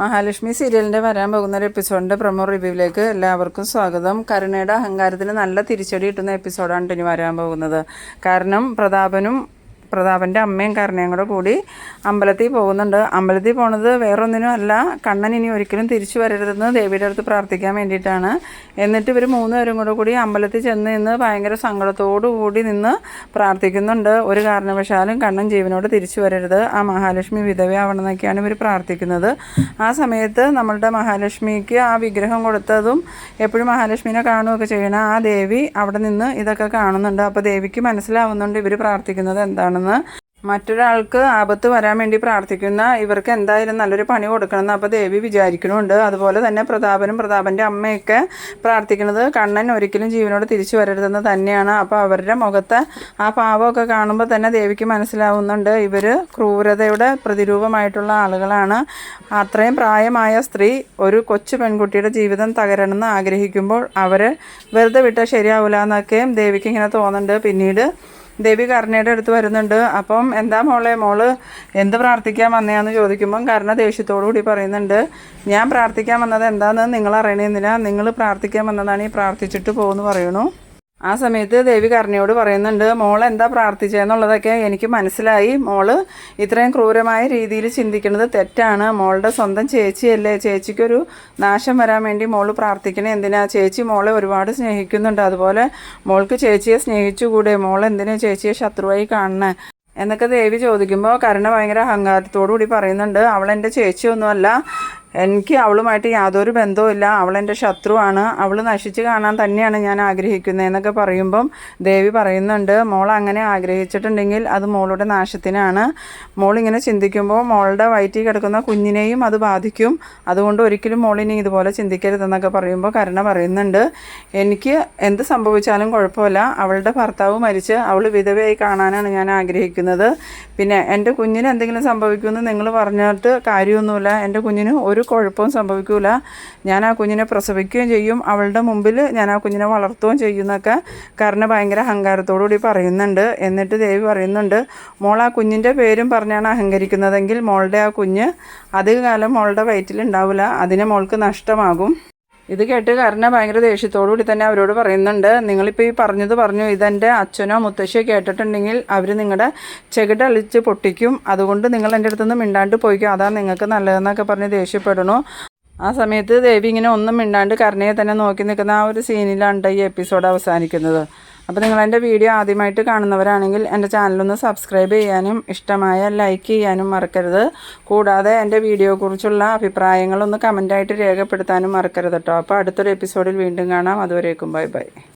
മഹാലക്ഷ്മി സീരിയലിന്റെ വരാൻ പോകുന്ന ഒരു എപ്പിസോഡിന്റെ പ്രൊമോ റിവ്യൂവിലേക്ക് എല്ലാവർക്കും സ്വാഗതം. കരുണയുടെ അഹങ്കാരത്തിന് നല്ല തിരിച്ചടി കിട്ടുന്ന എപ്പിസോഡാണ് ഇനി വരാൻ പോകുന്നത്. കാരണം പ്രതാപനും പ്രതാപന്റെ അമ്മയും കരുണയും കൂടെ കൂടി അമ്പലത്തിൽ പോകുന്നുണ്ട്. അമ്പലത്തിൽ പോണത് വേറൊന്നിനും അല്ല കണ്ണൻ ഇനി ഒരിക്കലും തിരിച്ചു വരരുതെന്ന് ദേവിയുടെ അടുത്ത് പ്രാർത്ഥിക്കാൻ വേണ്ടിയിട്ടാണ്. എന്നിട്ട് ഇവർ മൂന്നുപേരും കൂടെ കൂടി അമ്പലത്തിൽ ചെന്ന് നിന്ന് ഭയങ്കര സങ്കടത്തോടു കൂടി നിന്ന് പ്രാർത്ഥിക്കുന്നുണ്ട്. ഒരു കാരണവശാലും കണ്ണൻ ജീവനോട് തിരിച്ചു വരരുത്. ആ മഹാലക്ഷ്മി വിധവയാവണമെന്നൊക്കെയാണ് ഇവർ പ്രാർത്ഥിക്കുന്നത്. ആ സമയത്ത് നമ്മളുടെ മഹാലക്ഷ്മിക്ക് ആ വിഗ്രഹം കൊടുത്തതും എപ്പോഴും മഹാലക്ഷ്മിനെ കാണുകയൊക്കെ ചെയ്യണം ആ ദേവി അവിടെ നിന്ന് ഇതൊക്കെ കാണുന്നുണ്ട്. അപ്പോൾ ദേവിക്ക് മനസ്സിലാവുന്നുണ്ട് ഇവർ പ്രാർത്ഥിക്കുന്നത് എന്താണെന്ന് മറ്റൊരാൾക്ക് ആപത്ത് വരാൻ വേണ്ടി പ്രാർത്ഥിക്കുന്ന ഇവർക്ക് എന്തായാലും നല്ലൊരു പണി കൊടുക്കണമെന്ന് അപ്പോൾ ദേവി വിചാരിക്കണമുണ്ട് അതുപോലെ തന്നെ പ്രതാപനും പ്രതാപന്റെ അമ്മയൊക്കെ പ്രാർത്ഥിക്കുന്നത് കണ്ണൻ ഒരിക്കലും ജീവനോട് തിരിച്ചു വരരുതെന്ന് തന്നെയാണ്. അപ്പോൾ അവരുടെ മുഖത്തെ ആ പാവമൊക്കെ കാണുമ്പോൾ തന്നെ ദേവിക്ക് മനസ്സിലാവുന്നുണ്ട്. ഇവർ ക്രൂരതയുടെ പ്രതിരൂപമായിട്ടുള്ള ആളുകളാണ്. അത്രയും പ്രായമായ സ്ത്രീ ഒരു കൊച്ചു പെൺകുട്ടിയുടെ ജീവിതം തകരണമെന്ന് ആഗ്രഹിക്കുമ്പോൾ അവർ വെറുതെ വിട്ടാൽ ശരിയാവില്ല എന്നൊക്കെയും ദേവിക്ക് ഇങ്ങനെ തോന്നുന്നുണ്ട്. പിന്നീട് ദേവി കരുണയുടെ അടുത്ത് വരുന്നുണ്ട്. അപ്പം എന്താ മോളെ മോൾ എന്ത് പ്രാർത്ഥിക്കാൻ വന്നതാന്ന് ചോദിക്കുമ്പം കരുണ കൂടി പറയുന്നുണ്ട്. ഞാൻ പ്രാർത്ഥിക്കാൻ വന്നത് എന്താണെന്ന് നിങ്ങൾ അറിയണമെന്നില്ല നിങ്ങൾ പ്രാർത്ഥിക്കാൻ വന്നതാണ് ഈ പ്രാർത്ഥിച്ചിട്ട് പോകുമെന്ന് പറയണു. ആ സമയത്ത് ദേവി കർണിയോട് പറയുന്നുണ്ട് മോൾ എന്താ പ്രാർത്ഥിച്ചതെന്നുള്ളതൊക്കെ എനിക്ക് മനസ്സിലായി. മോൾ ഇത്രയും ക്രൂരമായ രീതിയിൽ ചിന്തിക്കുന്നത് തെറ്റാണ്. മോളുടെ സ്വന്തം ചേച്ചിയല്ലേ. ചേച്ചിക്കൊരു നാശം വരാൻ വേണ്ടി മോൾ പ്രാർത്ഥിക്കണേ. എന്തിനാ? ചേച്ചി മോളെ ഒരുപാട് സ്നേഹിക്കുന്നുണ്ട്. അതുപോലെ മോൾക്ക് ചേച്ചിയെ സ്നേഹിച്ചുകൂടെ? മോൾ എന്തിനാ ചേച്ചിയെ ശത്രുവായി കാണണേ? എന്നൊക്കെ ദേവി ചോദിക്കുമ്പോൾ കരുണ ഭയങ്കര അഹങ്കാരത്തോടു കൂടി പറയുന്നുണ്ട് അവൾ എന്റെ ചേച്ചിയൊന്നുമല്ല. എനിക്ക് അവളുമായിട്ട് യാതൊരു ബന്ധവുമില്ല അവൾ എന്റെ ശത്രുവാണ്. അവൾ നശിച്ച് കാണാൻ തന്നെയാണ് ഞാൻ ആഗ്രഹിക്കുന്നത് എന്നൊക്കെ പറയുമ്പം ദേവി പറയുന്നുണ്ട് മോൾ അങ്ങനെ ആഗ്രഹിച്ചിട്ടുണ്ടെങ്കിൽ അത് മോളുടെ നാശത്തിനാണ്. മോളിങ്ങനെ ചിന്തിക്കുമ്പോൾ മോളുടെ വയറ്റിൽ കിടക്കുന്ന കുഞ്ഞിനെയും അത് ബാധിക്കും. അതുകൊണ്ട് ഒരിക്കലും മോളിനി ഇതുപോലെ ചിന്തിക്കരുതെന്നൊക്കെ പറയുമ്പോൾ കരുണ പറയുന്നുണ്ട്. എനിക്ക് എന്ത് സംഭവിച്ചാലും കുഴപ്പമില്ല. അവളുടെ ഭർത്താവ് മരിച്ച് അവൾ വിധവയായി കാണാനാണ് ഞാൻ ആഗ്രഹിക്കുന്നത്. പിന്നെ എന്റെ കുഞ്ഞിന് എന്തെങ്കിലും സംഭവിക്കുമെന്ന് നിങ്ങൾ പറഞ്ഞിട്ട് കാര്യമൊന്നുമില്ല. എന്റെ കുഞ്ഞിന് ഒരു കുഴപ്പവും സംഭവിക്കൂല. ഞാൻ ആ കുഞ്ഞിനെ പ്രസവിക്കുകയും ചെയ്യും. അവളുടെ മുമ്പിൽ ഞാൻ ആ കുഞ്ഞിനെ വളർത്തുകയും ചെയ്യുന്നൊക്കെ കരുണ ഭയങ്കര അഹങ്കാരത്തോടു കൂടി പറയുന്നുണ്ട്. എന്നിട്ട് ദേവി പറയുന്നുണ്ട് മോൾ ആ കുഞ്ഞിന്റെ പേരും പറഞ്ഞാണ് അഹങ്കരിക്കുന്നതെങ്കിൽ മോളുടെ ആ കുഞ്ഞ് അധികകാലം മോളുടെ വയറ്റിൽ ഉണ്ടാവില്ല അതിനെ മോൾക്ക് നഷ്ടമാകും. ഇത് കേട്ട് കാരണം ഭയങ്കര ദേഷ്യത്തോടു കൂടി തന്നെ അവരോട് പറയുന്നുണ്ട്. നിങ്ങളിപ്പോൾ ഈ പറഞ്ഞത് പറഞ്ഞു. ഇതെന്റെ അച്ഛനോ മുത്തശ്ശിയോ കേട്ടിട്ടുണ്ടെങ്കിൽ അവർ നിങ്ങളുടെ ചെകിടളിച്ച് പൊട്ടിക്കും. അതുകൊണ്ട് നിങ്ങൾ എന്റെ അടുത്തുനിന്ന് മിണ്ടാണ്ട് പോയിക്കും. അതാണ് നിങ്ങൾക്ക് നല്ലതെന്നൊക്കെ പറഞ്ഞ് ദേഷ്യപ്പെടണു ആ സമയത്ത് ദേവി ഇങ്ങനെ ഒന്നും മിണ്ടാണ്ട് കരുണയെ തന്നെ നോക്കി നിൽക്കുന്ന ആ ഒരു സീനിലാണ് ഈ എപ്പിസോഡ് അവസാനിക്കുന്നത്. അപ്പോൾ നിങ്ങൾ എന്റെ വീഡിയോ ആദ്യമായിട്ട് കാണുന്നവരാണെങ്കിൽ എന്റെ ചാനലൊന്ന് സബ്സ്ക്രൈബ് ചെയ്യാനും ഇഷ്ടമായ ലൈക്ക് ചെയ്യാനും മറക്കരുത്. കൂടാതെ എന്റെ വീഡിയോയെക്കുറിച്ചുള്ള അഭിപ്രായങ്ങളൊന്ന് കമന്റായിട്ട് രേഖപ്പെടുത്താനും മറക്കരുത് കേട്ടോ അപ്പോൾ അടുത്തൊരു എപ്പിസോഡിൽ വീണ്ടും കാണാം. അതുവരേക്കും ബൈ ബൈ